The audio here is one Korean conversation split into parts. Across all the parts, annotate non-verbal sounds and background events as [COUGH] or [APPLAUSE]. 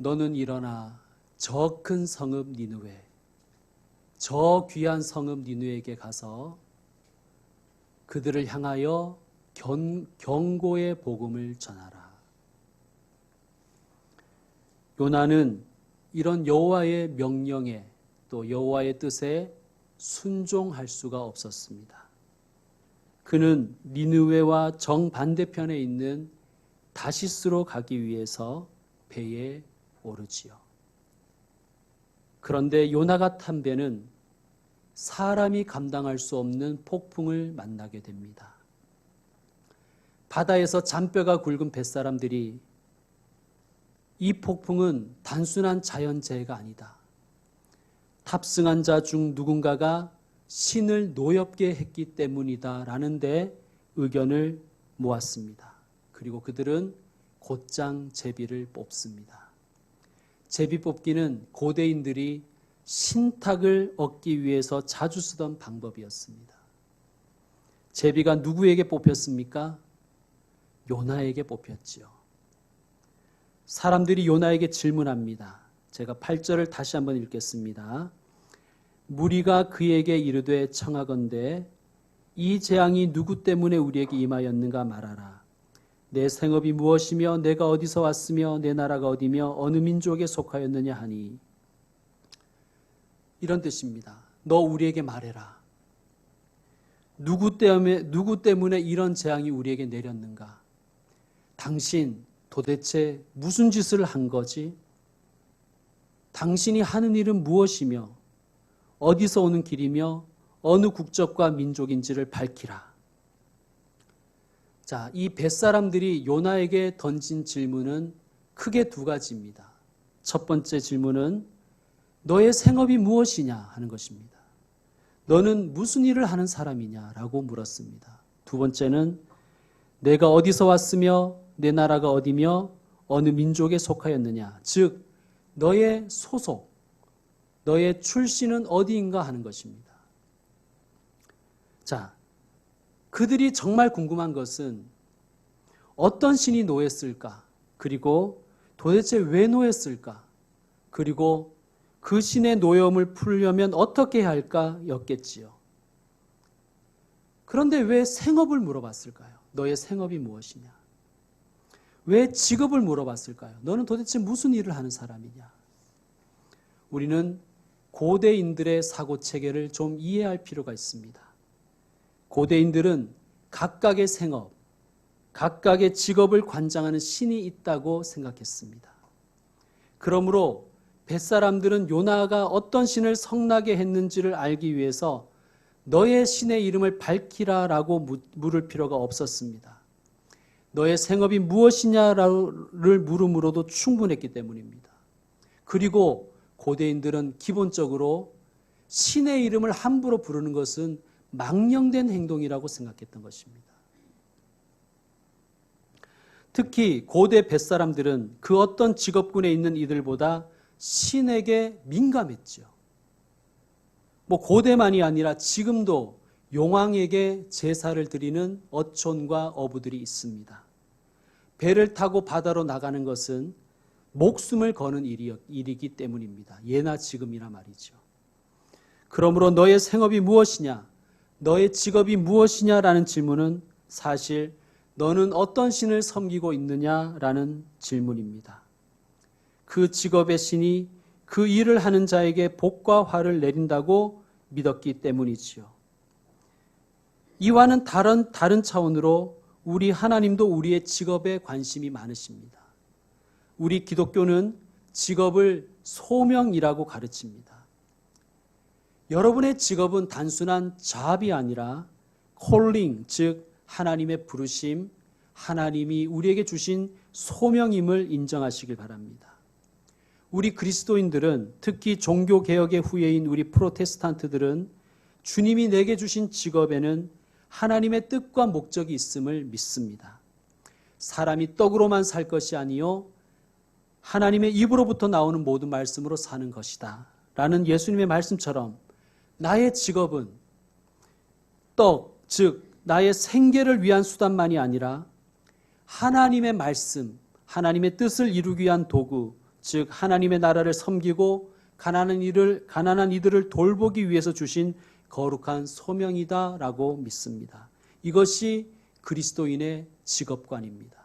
너는 일어나 저 큰 성읍 니누에 저 귀한 성읍 니누에게 가서 그들을 향하여 견, 경고의 복음을 전하라. 요나는 이런 여호와의 명령에 또 여호와의 뜻에 순종할 수가 없었습니다. 그는 니느웨와 정반대편에 있는 다시스로 가기 위해서 배에 오르지요. 그런데 요나가 탄 배는 사람이 감당할 수 없는 폭풍을 만나게 됩니다. 바다에서 잔뼈가 굵은 뱃사람들이 이 폭풍은 단순한 자연재해가 아니다. 탑승한 자 중 누군가가 신을 노엽게 했기 때문이다. 라는데 의견을 모았습니다. 그리고 그들은 곧장 제비를 뽑습니다. 제비 뽑기는 고대인들이 신탁을 얻기 위해서 자주 쓰던 방법이었습니다. 제비가 누구에게 뽑혔습니까? 요나에게 뽑혔지요. 사람들이 요나에게 질문합니다. 제가 8절을 다시 한번 읽겠습니다. 무리가 그에게 이르되 청하건대 이 재앙이 누구 때문에 우리에게 임하였는가 말하라. 내 생업이 무엇이며 내가 어디서 왔으며 내 나라가 어디며 어느 민족에 속하였느냐 하니 이런 뜻입니다. 너 우리에게 말해라. 누구 때문에 누구 때문에 이런 재앙이 우리에게 내렸는가? 당신 도대체 무슨 짓을 한 거지? 당신이 하는 일은 무엇이며 어디서 오는 길이며 어느 국적과 민족인지를 밝히라. 자, 이 뱃사람들이 요나에게 던진 질문은 크게 두 가지입니다. 첫 번째 질문은 너의 생업이 무엇이냐 하는 것입니다. 너는 무슨 일을 하는 사람이냐라고 물었습니다. 두 번째는 내가 어디서 왔으며 내 나라가 어디며 어느 민족에 속하였느냐. 즉, 너의 소속, 너의 출신은 어디인가 하는 것입니다. 자, 그들이 정말 궁금한 것은 어떤 신이 노했을까? 그리고 도대체 왜 노했을까? 그리고 그 신의 노염을 풀려면 어떻게 해야 할까? 였겠지요. 그런데 왜 생업을 물어봤을까요? 너의 생업이 무엇이냐? 왜 직업을 물어봤을까요? 너는 도대체 무슨 일을 하는 사람이냐? 우리는 고대인들의 사고 체계를 좀 이해할 필요가 있습니다. 고대인들은 각각의 생업, 각각의 직업을 관장하는 신이 있다고 생각했습니다. 그러므로 뱃사람들은 요나가 어떤 신을 성나게 했는지를 알기 위해서 너의 신의 이름을 밝히라 라고 물을 필요가 없었습니다. 너의 생업이 무엇이냐를 물음으로도 충분했기 때문입니다. 그리고 고대인들은 기본적으로 신의 이름을 함부로 부르는 것은 망령된 행동이라고 생각했던 것입니다. 특히 고대 뱃사람들은 그 어떤 직업군에 있는 이들보다 신에게 민감했죠. 뭐 고대만이 아니라 지금도 용왕에게 제사를 드리는 어촌과 어부들이 있습니다. 배를 타고 바다로 나가는 것은 목숨을 거는 일이, 일이기 때문입니다. 예나 지금이나 말이죠. 그러므로 너의 생업이 무엇이냐? 너의 직업이 무엇이냐라는 질문은 사실 너는 어떤 신을 섬기고 있느냐라는 질문입니다. 그 직업의 신이 그 일을 하는 자에게 복과 화를 내린다고 믿었기 때문이지요. 이와는 다른 다른 차원으로 우리 하나님도 우리의 직업에 관심이 많으십니다. 우리 기독교는 직업을 소명이라고 가르칩니다. 여러분의 직업은 단순한 잡이 아니라 콜링, 즉 하나님의 부르심, 하나님이 우리에게 주신 소명임을 인정하시길 바랍니다. 우리 그리스도인들은 특히 종교 개혁의 후예인 우리 프로테스탄트들은 주님이 내게 주신 직업에는 하나님의 뜻과 목적이 있음을 믿습니다. 사람이 떡으로만 살 것이 아니요 하나님의 입으로부터 나오는 모든 말씀으로 사는 것이다. 라는 예수님의 말씀처럼 나의 직업은 떡, 즉, 나의 생계를 위한 수단만이 아니라 하나님의 말씀, 하나님의 뜻을 이루기 위한 도구, 즉 하나님의 나라를 섬기고 가난한 이를 가난한 이들을 돌보기 위해서 주신 거룩한 소명이다라고 믿습니다. 이것이 그리스도인의 직업관입니다.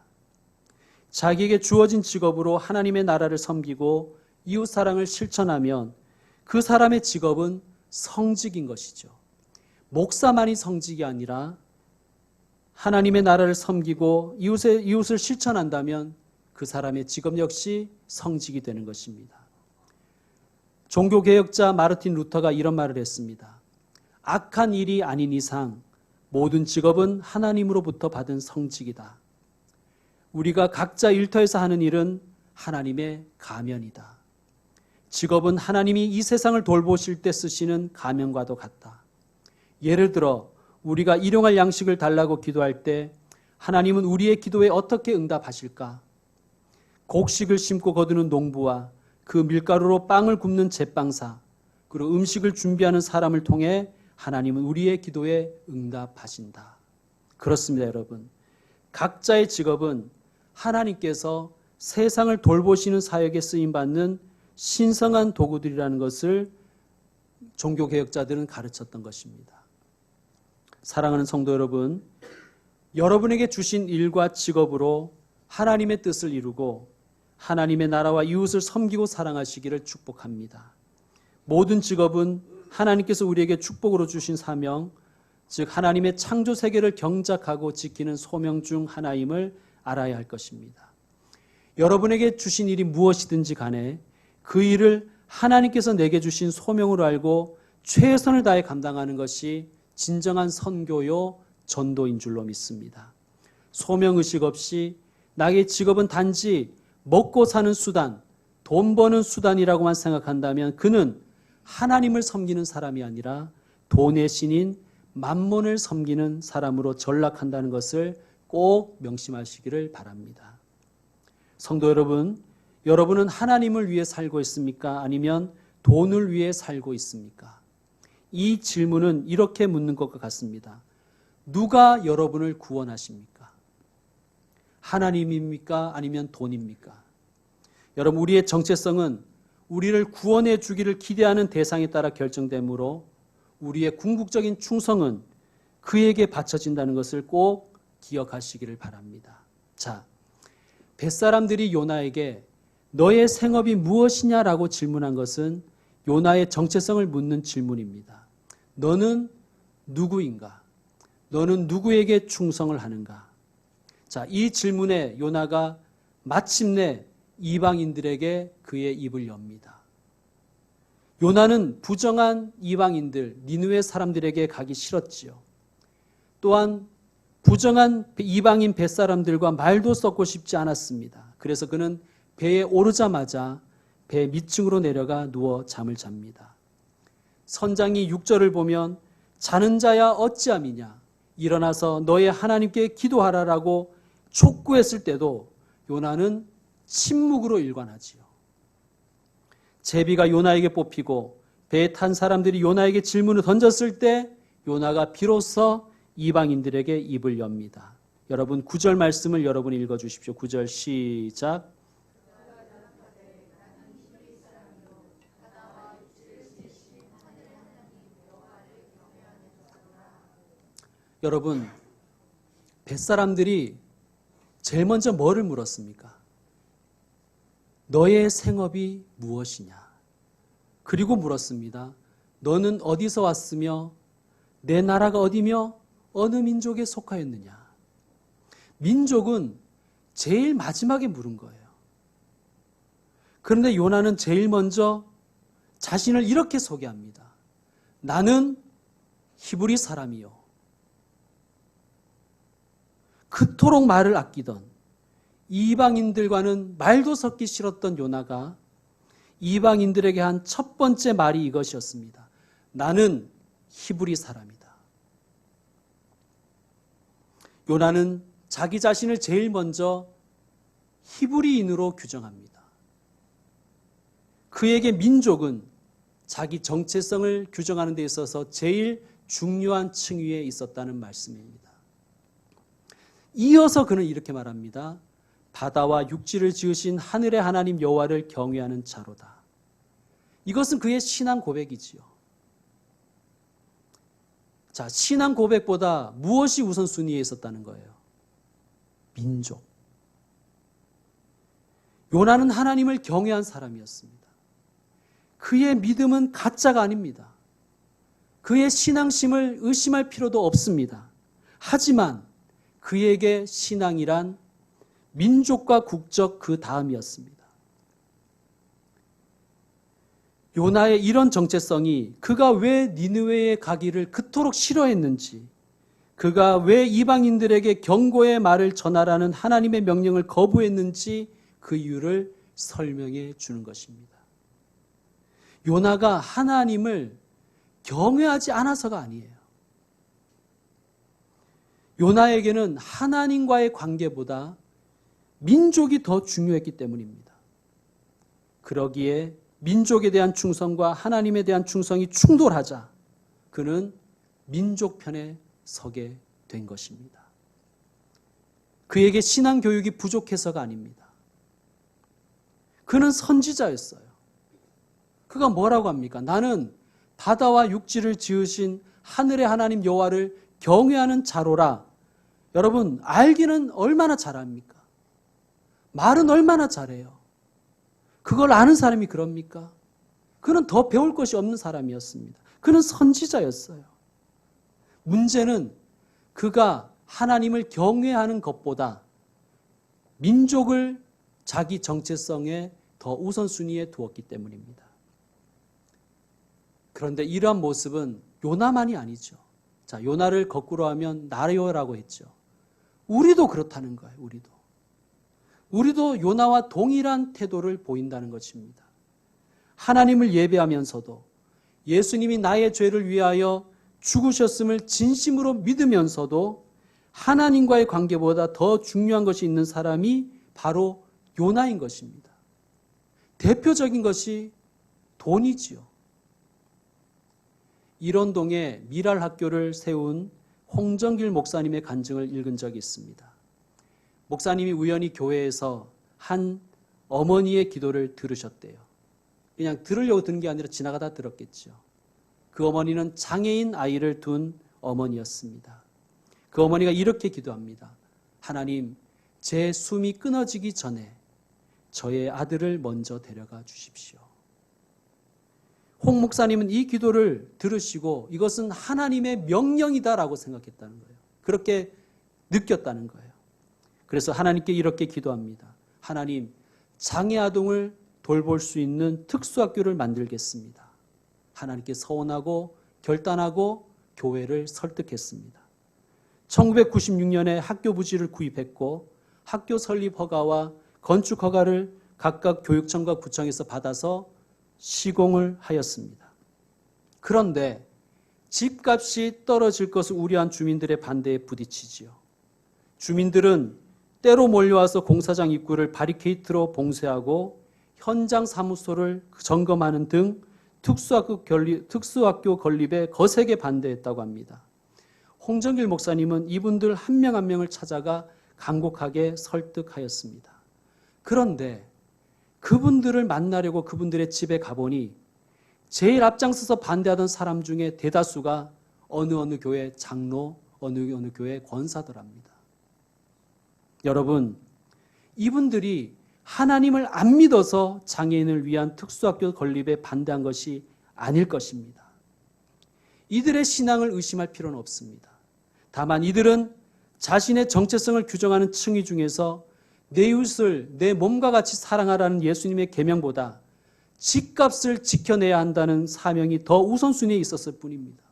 자기에게 주어진 직업으로 하나님의 나라를 섬기고 이웃 사랑을 실천하면 그 사람의 직업은 성직인 것이죠. 목사만이 성직이 아니라 하나님의 나라를 섬기고 이웃의, 이웃을 실천한다면 그 사람의 직업 역시 성직이 되는 것입니다. 종교개혁자 마르틴 루터가 이런 말을 했습니다. 악한 일이 아닌 이상 모든 직업은 하나님으로부터 받은 성직이다. 우리가 각자 일터에서 하는 일은 하나님의 가면이다. 직업은 하나님이 이 세상을 돌보실 때 쓰시는 가면과도 같다. 예를 들어 우리가 일용할 양식을 달라고 기도할 때 하나님은 우리의 기도에 어떻게 응답하실까? 곡식을 심고 거두는 농부와 그 밀가루로 빵을 굽는 제빵사, 그리고 음식을 준비하는 사람을 통해 하나님은 우리의 기도에 응답하신다. 그렇습니다, 여러분. 각자의 직업은 하나님께서 세상을 돌보시는 사역에 쓰임 받는 신성한 도구들이라는 것을 종교개혁자들은 가르쳤던 것입니다. 사랑하는 성도 여러분, 여러분에게 주신 일과 직업으로 하나님의 뜻을 이루고 하나님의 나라와 이웃을 섬기고 사랑하시기를 축복합니다. 모든 직업은 하나님께서 우리에게 축복으로 주신 사명, 즉 하나님의 창조 세계를 경작하고 지키는 소명 중 하나임을 알아야 할 것입니다. 여러분에게 주신 일이 무엇이든지 간에 그 일을 하나님께서 내게 주신 소명으로 알고 최선을 다해 감당하는 것이 진정한 선교요 전도인 줄로 믿습니다. 소명 의식 없이 나의 직업은 단지 먹고 사는 수단, 돈 버는 수단이라고만 생각한다면 그는 하나님을 섬기는 사람이 아니라 돈의 신인 만몬을 섬기는 사람으로 전락한다는 것을 꼭 명심하시기를 바랍니다. 성도 여러분, 여러분은 하나님을 위해 살고 있습니까? 아니면 돈을 위해 살고 있습니까? 이 질문은 이렇게 묻는 것과 같습니다. 누가 여러분을 구원하십니까? 하나님입니까? 아니면 돈입니까? 여러분, 우리의 정체성은 우리를 구원해 주기를 기대하는 대상에 따라 결정되므로 우리의 궁극적인 충성은 그에게 바쳐진다는 것을 꼭 기억하시기를 바랍니다. 자, 뱃사람들이 요나에게 너의 생업이 무엇이냐라고 질문한 것은 요나의 정체성을 묻는 질문입니다. 너는 누구인가? 너는 누구에게 충성을 하는가? 자, 이 질문에 요나가 마침내 이방인들에게 그의 입을 엽니다. 요나는 부정한 이방인들, 니누의 사람들에게 가기 싫었지요. 또한 부정한 이방인 뱃사람들과 말도 썩고 싶지 않았습니다. 그래서 그는 배에 오르자마자 배 밑층으로 내려가 누워 잠을 잡니다. 선장이 6절을 보면 자는 자야 어찌함이냐 일어나서 너의 하나님께 기도하라라고 촉구했을 때도 요나는 침묵으로 일관하지요. 제비가 요나에게 뽑히고 배에 탄 사람들이 요나에게 질문을 던졌을 때 요나가 비로소 이방인들에게 입을 엽니다. 여러분 9절 말씀을 여러분 읽어 주십시오. 9절 시작. 여러분 뱃사람들이 제일 먼저 뭐를 물었습니까? 너의 생업이 무엇이냐? 그리고 물었습니다. 너는 어디서 왔으며 내 나라가 어디며 어느 민족에 속하였느냐? 민족은 제일 마지막에 물은 거예요. 그런데 요나는 제일 먼저 자신을 이렇게 소개합니다. 나는 히브리 사람이요. 그토록 말을 아끼던 이방인들과는 말도 섞기 싫었던 요나가 이방인들에게 한 첫 번째 말이 이것이었습니다. 나는 히브리 사람이다. 요나는 자기 자신을 제일 먼저 히브리인으로 규정합니다. 그에게 민족은 자기 정체성을 규정하는 데 있어서 제일 중요한 층위에 있었다는 말씀입니다. 이어서 그는 이렇게 말합니다. 바다와 육지를 지으신 하늘의 하나님 여호와를 경외하는 자로다. 이것은 그의 신앙 고백이지요. 자, 신앙 고백보다 무엇이 우선순위에 있었다는 거예요? 민족. 요나는 하나님을 경외한 사람이었습니다. 그의 믿음은 가짜가 아닙니다. 그의 신앙심을 의심할 필요도 없습니다. 하지만 그에게 신앙이란 민족과 국적 그 다음이었습니다. 요나의 이런 정체성이 그가 왜 니느웨에 가기를 그토록 싫어했는지, 그가 왜 이방인들에게 경고의 말을 전하라는 하나님의 명령을 거부했는지 그 이유를 설명해 주는 것입니다. 요나가 하나님을 경외하지 않아서가 아니에요. 요나에게는 하나님과의 관계보다 민족이 더 중요했기 때문입니다. 그러기에 민족에 대한 충성과 하나님에 대한 충성이 충돌하자 그는 민족 편에 서게 된 것입니다. 그에게 신앙 교육이 부족해서가 아닙니다. 그는 선지자였어요. 그가 뭐라고 합니까? 나는 바다와 육지를 지으신 하늘의 하나님 여호와를 경외하는 자로라. 여러분 알기는 얼마나 잘합니까? 말은 얼마나 잘해요. 그걸 아는 사람이 그럽니까? 그는 더 배울 것이 없는 사람이었습니다. 그는 선지자였어요. 문제는 그가 하나님을 경외하는 것보다 민족을 자기 정체성에 더 우선순위에 두었기 때문입니다. 그런데 이러한 모습은 요나만이 아니죠. 자, 요나를 거꾸로 하면 나요라고 했죠. 우리도 그렇다는 거예요, 우리도. 우리도 요나와 동일한 태도를 보인다는 것입니다. 하나님을 예배하면서도 예수님이 나의 죄를 위하여 죽으셨음을 진심으로 믿으면서도 하나님과의 관계보다 더 중요한 것이 있는 사람이 바로 요나인 것입니다. 대표적인 것이 돈이지요. 일원동에 미랄 학교를 세운 홍정길 목사님의 간증을 읽은 적이 있습니다. 목사님이 우연히 교회에서 한 어머니의 기도를 들으셨대요. 그냥 들으려고 든 게 아니라 지나가다 들었겠죠. 그 어머니는 장애인 아이를 둔 어머니였습니다. 그 어머니가 이렇게 기도합니다. 하나님, 제 숨이 끊어지기 전에 저의 아들을 먼저 데려가 주십시오. 홍 목사님은 이 기도를 들으시고 이것은 하나님의 명령이다라고 생각했다는 거예요. 그렇게 느꼈다는 거예요. 그래서 하나님께 이렇게 기도합니다. 하나님, 장애 아동을 돌볼 수 있는 특수학교를 만들겠습니다. 하나님께 서원하고 결단하고 교회를 설득했습니다. 1996년에 학교 부지를 구입했고 학교 설립 허가와 건축 허가를 각각 교육청과 구청에서 받아서 시공을 하였습니다. 그런데 집값이 떨어질 것을 우려한 주민들의 반대에 부딪히지요. 주민들은 때로 몰려와서 공사장 입구를 바리케이트로 봉쇄하고 현장 사무소를 점검하는 등 특수학교 건립, 특수학교 건립에 거세게 반대했다고 합니다. 홍정길 목사님은 이분들 한 명한 명을 찾아가 간곡하게 설득하였습니다. 그런데 그분들을 만나려고 그분들의 집에 가보니 제일 앞장서서 반대하던 사람 중에 대다수가 어느 어느 교회 장로, 어느 어느 교회 권사더랍니다. 여러분, 이분들이 하나님을 안 믿어서 장애인을 위한 특수학교 건립에 반대한 것이 아닐 것입니다. 이들의 신앙을 의심할 필요는 없습니다. 다만 이들은 자신의 정체성을 규정하는 층위 중에서 내 이웃을 내 몸과 같이 사랑하라는 예수님의 계명보다 집값을 지켜내야 한다는 사명이 더 우선순위에 있었을 뿐입니다.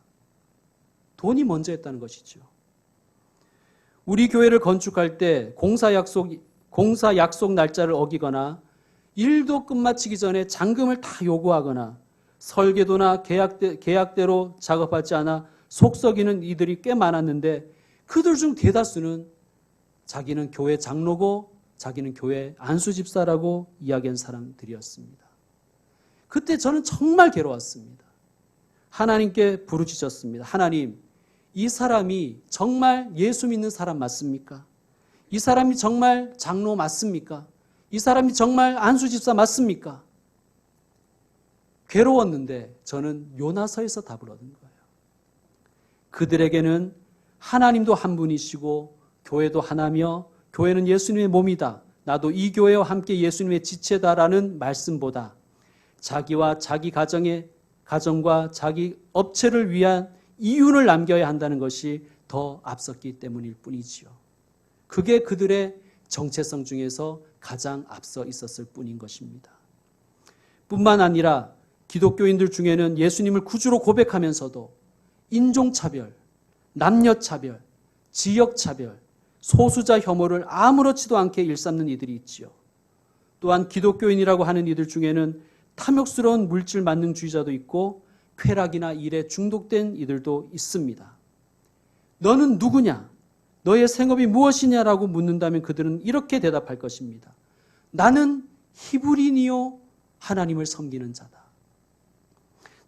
돈이 먼저였다는 것이죠. 우리 교회를 건축할 때 공사 약속 공사 약속 날짜를 어기거나 일도 끝마치기 전에 잔금을 다 요구하거나 설계도나 계약대, 계약대로 작업하지 않아 속썩이는 이들이 꽤 많았는데 그들 중 대다수는 자기는 교회 장로고 자기는 교회 안수 집사라고 이야기한 사람들이었습니다. 그때 저는 정말 괴로웠습니다. 하나님께 부르짖었습니다. 하나님, 이 사람이 정말 예수 믿는 사람 맞습니까? 이 사람이 정말 장로 맞습니까? 이 사람이 정말 안수 집사 맞습니까? 괴로웠는데 저는 요나서에서 답을 얻은 거예요. 그들에게는 하나님도 한 분이시고 교회도 하나며 교회는 예수님의 몸이다. 나도 이 교회와 함께 예수님의 지체다라는 말씀보다 자기와 자기 가정의 가정과 자기 업체를 위한 이윤을 남겨야 한다는 것이 더 앞섰기 때문일 뿐이지요. 그게 그들의 정체성 중에서 가장 앞서 있었을 뿐인 것입니다. 뿐만 아니라 기독교인들 중에는 예수님을 구주로 고백하면서도 인종차별, 남녀차별, 지역차별, 소수자 혐오를 아무렇지도 않게 일삼는 이들이 있지요. 또한 기독교인이라고 하는 이들 중에는 탐욕스러운 물질 만능주의자도 있고 쾌락이나 일에 중독된 이들도 있습니다. 너는 누구냐? 너의 생업이 무엇이냐라고 묻는다면 그들은 이렇게 대답할 것입니다. 나는 히브리니요 하나님을 섬기는 자다.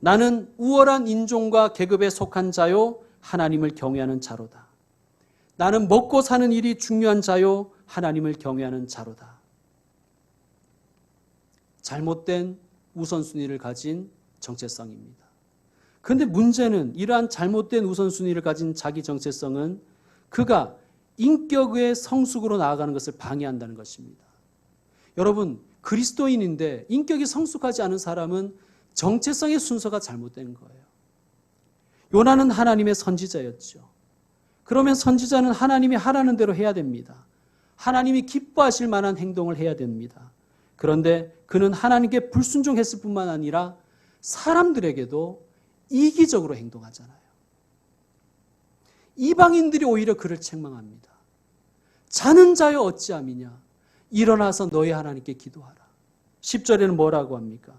나는 우월한 인종과 계급에 속한 자요 하나님을 경외하는 자로다. 나는 먹고 사는 일이 중요한 자요 하나님을 경외하는 자로다. 잘못된 우선순위를 가진 정체성입니다. 그런데 문제는 이러한 잘못된 우선순위를 가진 자기 정체성은 그가 인격의 성숙으로 나아가는 것을 방해한다는 것입니다. 여러분, 그리스도인인데 인격이 성숙하지 않은 사람은 정체성의 순서가 잘못된 거예요. 요나는 하나님의 선지자였죠. 그러면 선지자는 하나님이 하라는 대로 해야 됩니다. 하나님이 기뻐하실 만한 행동을 해야 됩니다. 그런데 그는 하나님께 불순종했을 뿐만 아니라 사람들에게도 이기적으로 행동하잖아요. 이방인들이 오히려 그를 책망합니다. 자는 자여 어찌함이냐? 일어나서 너희 하나님께 기도하라. 10절에는 뭐라고 합니까?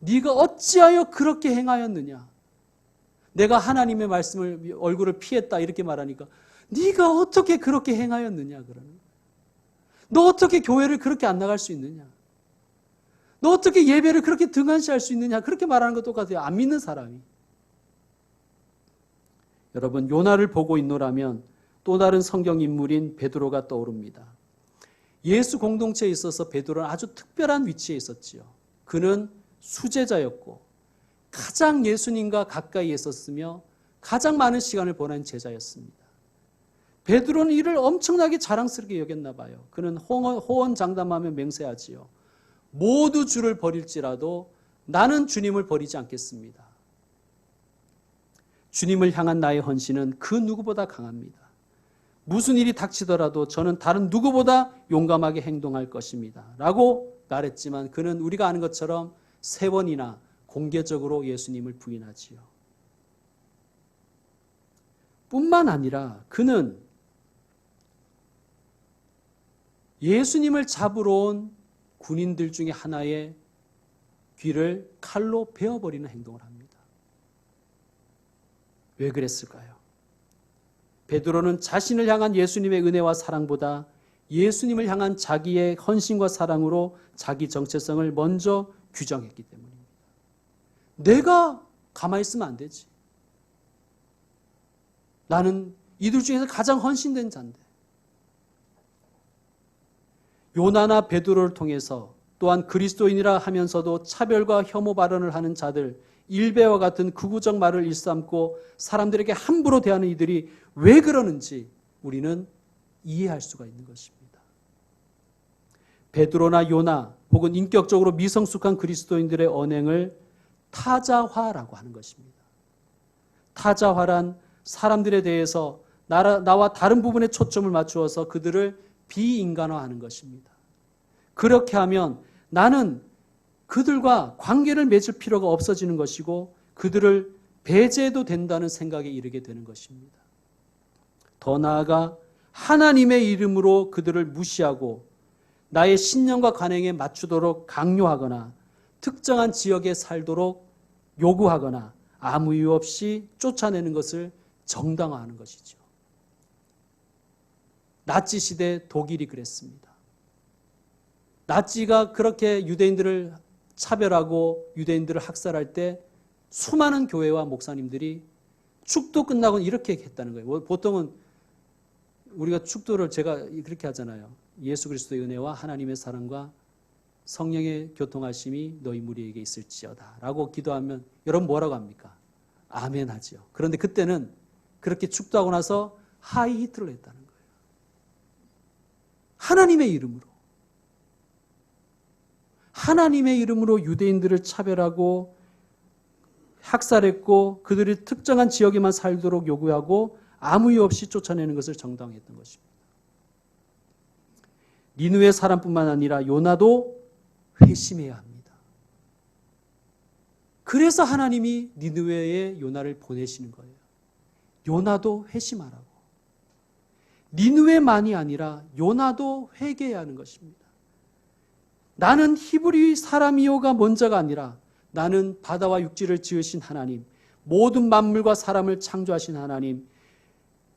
네가 어찌하여 그렇게 행하였느냐? 내가 하나님의 말씀을 얼굴을 피했다 이렇게 말하니까 네가 어떻게 그렇게 행하였느냐 그러는. 너 어떻게 교회를 그렇게 안 나갈 수 있느냐? 너 어떻게 예배를 그렇게 등한시할 수 있느냐? 그렇게 말하는 것 똑같아요. 안 믿는 사람이. 여러분 요나를 보고 있노라면 또 다른 성경 인물인 베드로가 떠오릅니다. 예수 공동체에 있어서 베드로는 아주 특별한 위치에 있었지요. 그는 수제자였고 가장 예수님과 가까이 있었으며 가장 많은 시간을 보낸 제자였습니다. 베드로는 이를 엄청나게 자랑스럽게 여겼나 봐요. 그는 호언 장담하며 맹세하지요. 모두 주를 버릴지라도 나는 주님을 버리지 않겠습니다. 주님을 향한 나의 헌신은 그 누구보다 강합니다. 무슨 일이 닥치더라도 저는 다른 누구보다 용감하게 행동할 것입니다. 라고 말했지만 그는 우리가 아는 것처럼 세 번이나 공개적으로 예수님을 부인하지요. 뿐만 아니라 그는 예수님을 잡으러 온 군인들 중에 하나의 귀를 칼로 베어버리는 행동을 합니다. 왜 그랬을까요? 베드로는 자신을 향한 예수님의 은혜와 사랑보다 예수님을 향한 자기의 헌신과 사랑으로 자기 정체성을 먼저 규정했기 때문입니다. 내가 가만히 있으면 안 되지. 나는 이들 중에서 가장 헌신된 자인데. 요나나 베드로를 통해서 또한 그리스도인이라 하면서도 차별과 혐오 발언을 하는 자들, 일배와 같은 극우적 말을 일삼고 사람들에게 함부로 대하는 이들이 왜 그러는지 우리는 이해할 수가 있는 것입니다. 베드로나 요나 혹은 인격적으로 미성숙한 그리스도인들의 언행을 타자화라고 하는 것입니다. 타자화란 사람들에 대해서 나와 다른 부분에 초점을 맞추어서 그들을 비인간화하는 것입니다. 그렇게 하면 나는 그들과 관계를 맺을 필요가 없어지는 것이고 그들을 배제해도 된다는 생각에 이르게 되는 것입니다. 더 나아가 하나님의 이름으로 그들을 무시하고 나의 신념과 관행에 맞추도록 강요하거나 특정한 지역에 살도록 요구하거나 아무 이유 없이 쫓아내는 것을 정당화하는 것이죠. 나치 시대 독일이 그랬습니다. 나치가 그렇게 유대인들을 차별하고 유대인들을 학살할 때 수많은 교회와 목사님들이 축도 끝나고 이렇게 했다는 거예요. 보통은 우리가 축도를 제가 그렇게 하잖아요. 예수 그리스도의 은혜와 하나님의 사랑과 성령의 교통하심이 너희 무리에게 있을지어다. 라고 기도하면 여러분 뭐라고 합니까? 아멘 하지요. 그런데 그때는 그렇게 축도하고 나서 하이 히트를 했다는 거예요. 하나님의 이름으로. 하나님의 이름으로 유대인들을 차별하고 학살했고 그들이 특정한 지역에만 살도록 요구하고 아무 이유 없이 쫓아내는 것을 정당했던 것입니다. 니누의 사람뿐만 아니라 요나도 회심해야 합니다. 그래서 하나님이 니누웨에 요나를 보내시는 거예요. 요나도 회심하라고. 니누웨만이 아니라 요나도 회개해야 하는 것입니다. 나는 히브리 사람이요가 먼저가 아니라 나는 바다와 육지를 지으신 하나님, 모든 만물과 사람을 창조하신 하나님,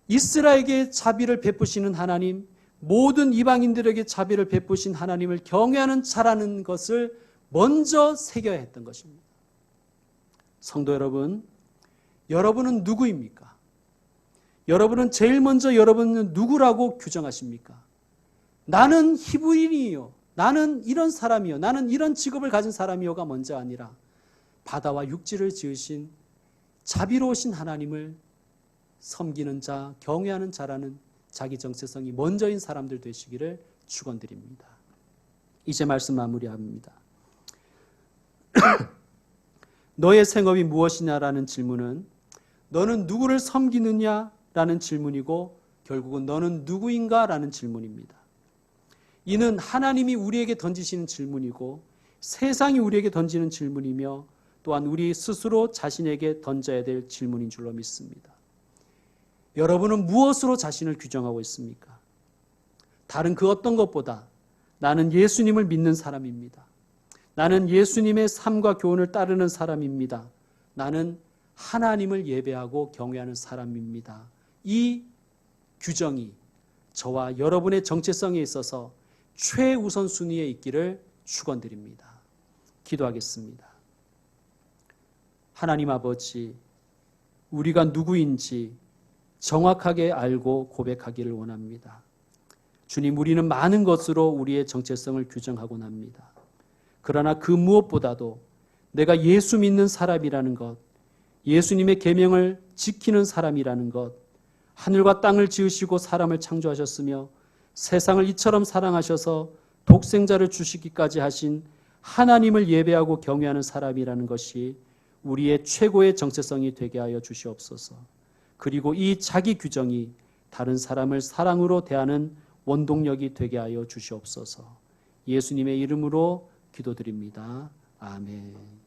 이스라엘에게 자비를 베푸시는 하나님, 모든 이방인들에게 자비를 베푸신 하나님을 경외하는 자라는 것을 먼저 새겨야 했던 것입니다. 성도 여러분, 여러분은 누구입니까? 여러분은 제일 먼저 여러분은 누구라고 규정하십니까? 나는 히브리인이요. 나는 이런 사람이요. 나는 이런 직업을 가진 사람이요가 먼저 아니라 바다와 육지를 지으신 자비로우신 하나님을 섬기는 자, 경외하는 자라는 자기 정체성이 먼저인 사람들 되시기를 축원드립니다. 이제 말씀 마무리합니다. [CLEARS THROAT] 너의 생업이 무엇이냐라는 질문은 너는 누구를 섬기느냐라는 질문이고 결국은 너는 누구인가라는 질문입니다. 이는 하나님이 우리에게 던지시는 질문이고 세상이 우리에게 던지는 질문이며 또한 우리 스스로 자신에게 던져야 될 질문인 줄로 믿습니다. 여러분은 무엇으로 자신을 규정하고 있습니까? 다른 그 어떤 것보다 나는 예수님을 믿는 사람입니다. 나는 예수님의 삶과 교훈을 따르는 사람입니다. 나는 하나님을 예배하고 경외하는 사람입니다. 이 규정이 저와 여러분의 정체성에 있어서 최우선 순위에 있기를 축원드립니다. 기도하겠습니다. 하나님 아버지, 우리가 누구인지 정확하게 알고 고백하기를 원합니다. 주님, 우리는 많은 것으로 우리의 정체성을 규정하곤 합니다. 그러나 그 무엇보다도 내가 예수 믿는 사람이라는 것, 예수님의 계명을 지키는 사람이라는 것, 하늘과 땅을 지으시고 사람을 창조하셨으며 세상을 이처럼 사랑하셔서 독생자를 주시기까지 하신 하나님을 예배하고 경외하는 사람이라는 것이 우리의 최고의 정체성이 되게 하여 주시옵소서. 그리고 이 자기 규정이 다른 사람을 사랑으로 대하는 원동력이 되게 하여 주시옵소서. 예수님의 이름으로 기도드립니다. 아멘.